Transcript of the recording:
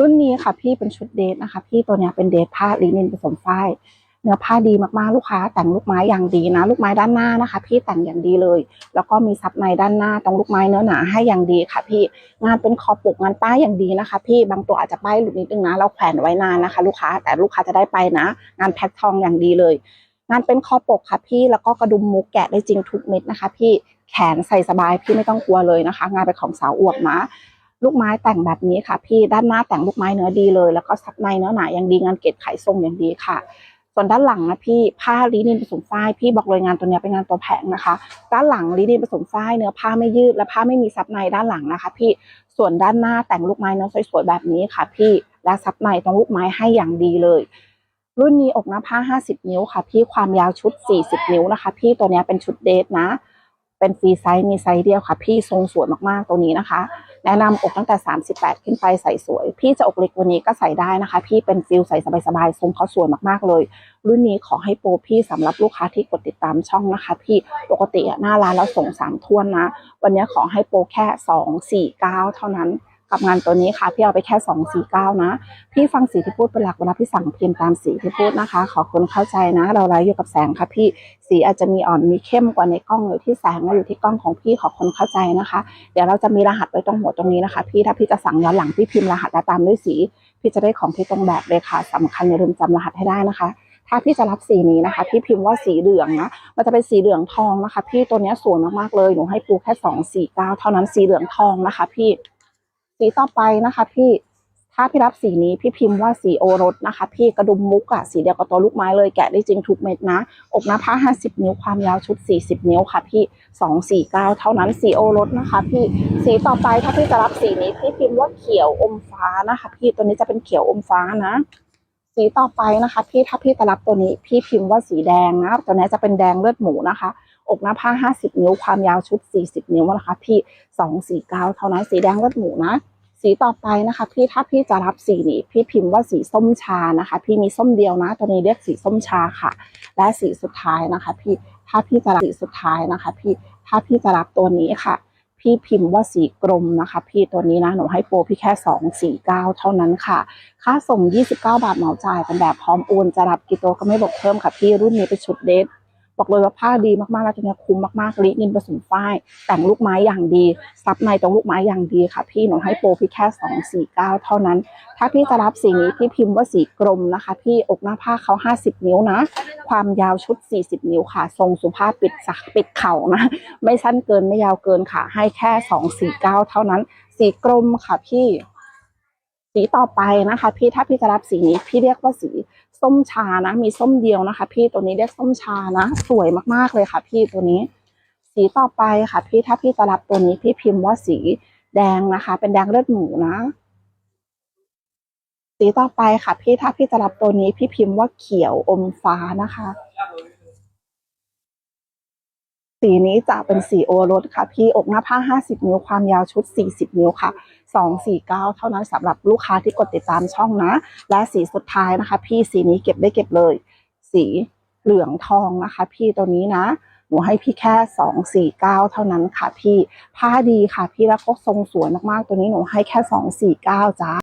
รุ่นนี้ค่ะพี่เป็นชุดเดทนะคะ พี่ตัวเนี้ยเป็นเดทผ้าลินินผสมฝ้ายเนื้อผ้าดีมากๆลูกค้า แต่งลูกไม้อย่างดีนะ ลูกไม้ด้านหน้านะคะ พี่แต่งอย่างดีเลย แล้วก็มีซับในด้านหน้าตรงลูกไม้เนื้อหนาให้อย่างดีค่ะ พี่งานเป็นคอปกงานป้ายอย่างดีนะคะ พี่บางตัวอาจจะป้ายหลุดนิดนึงนะ เราแขวนไว้นานนะคะ ลูกค้าแต่ลูกค้าจะได้ไปนะ งานแพ็คทองอย่างดีเลย งานเป็นคอปกค่ะ พี่แล้วก็กระดุมมุกแกะได้จริงทุกเม็ดนะคะ พี่แขนใส่สบายพี่ไม่ต้องกลัวเลยนะคะ งานเป็นของสาวอวบนะ ลูกไม้แต่งแบบนี้ค่ะ พี่ด้านหน้าแต่งลูกไม้เนื้อดีเลย แล้วก็ซับในเนื้อหนาอย่างดีงานเกล็ดไขทรงอย่างดีค่ะส่วนด้านหลังนะพี่ผ้าลินินผสมฝ้ายพี่บอกเลยงานตัวเนี้ยเป็นงานตัวแผงนะคะ ด้านหลังลินินผสมฝ้ายเนื้อผ้าไม่ยืดและผ้าไม่มีซับในด้านหลังนะคะ พี่ส่วนด้านหน้าแต่งลูกไม้เนื้อสวยๆแบบนี้ค่ะ พี่และซับในตรงลูกไม้ให้อย่างดีเลย รุ่นนี้อกหน้าผ้า 50 นิ้วค่ะ พี่ความยาวชุด 40 นิ้วนะคะ พี่ตัวเนี้ยเป็นชุดเดทนะ เป็นฟรีไซส์มีไซส์เดียวค่ะ พี่ทรงสวยมากๆตัวนี้นะคะ แนะนำอกตั้งแต่ 38 ขึ้นไปใส่สวย พี่จะอกเล็กวันนี้ก็ใส่ได้นะคะ พี่เป็นฟิลใส่สบายๆทรงเขาสวยมากๆเลย รุ่นนี้ขอให้โปรพี่สำหรับลูกค้าที่กดติดตามช่องนะคะ พี่ปกติหน้าร้านเราส่งสามท่วนนะ วันนี้ขอให้โปรแค่สองสี่เก้าเท่านั้น กับงานตัวนี้ค่ะพี่เอาไปแค่สองสี่เก้านะ พี่ฟังสีที่พูดเป็นหลักเวลาพี่สั่งพิมพ์ตามสีที่พูดนะคะ ขอคนเข้าใจนะ เราไลฟ์อยู่กับแสงค่ะพี่สีอาจจะมีอ่อนมีเข้มกว่าในกล้องอยู่ที่แสงและอยู่ที่กล้องของพี่ขอคนเข้าใจนะคะ เดี๋ยวเราจะมีรหัสไว้ตรงหัวตรงนี้นะคะ พี่ถ้าพี่จะสั่งย้อนหลังพี่พิมพ์รหัสและตามด้วยสี พี่จะได้ของที่ตรงแบบเลยค่ะสำคัญอย่าลืมจำรหัสให้ได้นะคะถ้าพี่จะรับสีนี้นะคะ พี่พิมพ์ว่าสีเหลืองนะ มันจะเป็นสีเหลืองทองนะคะ พี่ตัวนี้สวยมากๆเลย หนูให้ปูแค่สองสี่เก้าเท่านั้นสีเหลืองทองนะคะ พี่ สีต่อไปนะคะ พี่ถ้าพี่รับสีนี้พี่พิมพ์ว่าสีโอรสนะคะ พี่กระดุมมุกอะสีเดียวกับตัวลูกไม้เลยแกะได้จริงทุกเม็ดนะ อกหน้าผ้า 50 นิ้วความยาวชุด 40 นิ้วค่ะพี่ 249 เท่านั้นสีโอรสนะคะ พี่สีต่อไปถ้าพี่จะรับสีนี้พี่พิมพ์ว่าเขียวอมฟ้านะคะ พี่ตัวนี้จะเป็นเขียวอมฟ้านะสีต่อไปนะคะ พี่ถ้าพี่จะรับตัวนี้ พี่พิมพ์ว่าสีแดงนะตัวนี้จะเป็นแดงเลือดหมูนะคะอกหน้าผ้า 50 นิ้วความยาวชุด 40 นิ้วนะคะพี่ 249 เท่านั้นสีแดงเลือดหมูนะ สีต่อไปนะคะ พี่ถ้าพี่จะรับสีนี้พี่พิมพ์ว่าสีส้มชานะคะ พี่มีส้มเดียวนะตัวนี้เรียกสีส้มชาค่ะ และสีสุดท้ายนะคะ พี่ถ้าพี่จะรับสีสุดท้ายนะคะ พี่ถ้าพี่จะรับตัวนี้ค่ะ พี่พิมพ์ว่าสีกรมนะคะ พี่ตัวนี้นะหนูให้โปรพี่แค่สองสี่เก้าเท่านั้นค่ะ ค่าส่ง 29 บาทเหมาจ่ายเป็นแบบพร้อมโอนจะรับกี่ตัวก็ไม่บอกเพิ่มค่ะพี่รุ่นนี้เป็นชุดเดท บอกเลยว่าผ้าดีมากๆแล้วตัวนี้คุ้มมากๆลินินผสมฝ้าย แต่งลูกไม้อย่างดี ซับในตรงลูกไม้อย่างดีค่ะ พี่หนูให้โปรพี่แค่สองสี่เก้าเท่านั้น ถ้าพี่จะรับสีนี้พี่พิมพ์ว่าสีกรมนะคะ พี่อกหน้าผ้าเขาห้าสิบนิ้วนะ ความยาวชุดสี่สิบนิ้วค่ะ ทรงสุภาพปิดสักปิดเข่านะ ไม่สั้นเกินไม่ยาวเกินค่ะ ให้แค่สองสี่เก้าเท่านั้น สีกรมค่ะพี่ สีต่อไปนะคะ พี่ถ้าพี่จะรับสีนี้พี่เรียกว่าสีส้มชานะ มีส้มเดียวนะคะ พี่ตัวนี้เรียกส้มชานะ สวยมากๆเลยค่ะ พี่ตัวนี้ สีต่อไปค่ะ พี่ถ้าพี่จะรับตัวนี้พี่พิมพ์ว่าสีแดงนะคะ เป็นแดงเลือดหมูนะ สีต่อไปค่ะ พี่ถ้าพี่จะรับตัวนี้พี่พิมพ์ว่าเขียวอมฟ้านะคะ สีนี้จะเป็นสีโอรสค่ะ พี่อกหน้าผ้า 50 นิ้วความยาวชุด 40 นิ้วค่ะ 249 เท่านั้นสำหรับลูกค้าที่กดติดตามช่องนะ และสีสุดท้ายนะคะ พี่สีนี้เก็บได้เก็บเลย สีเหลืองทองนะคะ พี่ตัวนี้นะหนูให้พี่แค่สองสี่เก้าเท่านั้นค่ะพี่ผ้าดีค่ะพี่แล้วก็ทรงสวยมากๆตัวนี้หนูให้แค่สองสี่เก้าจ้า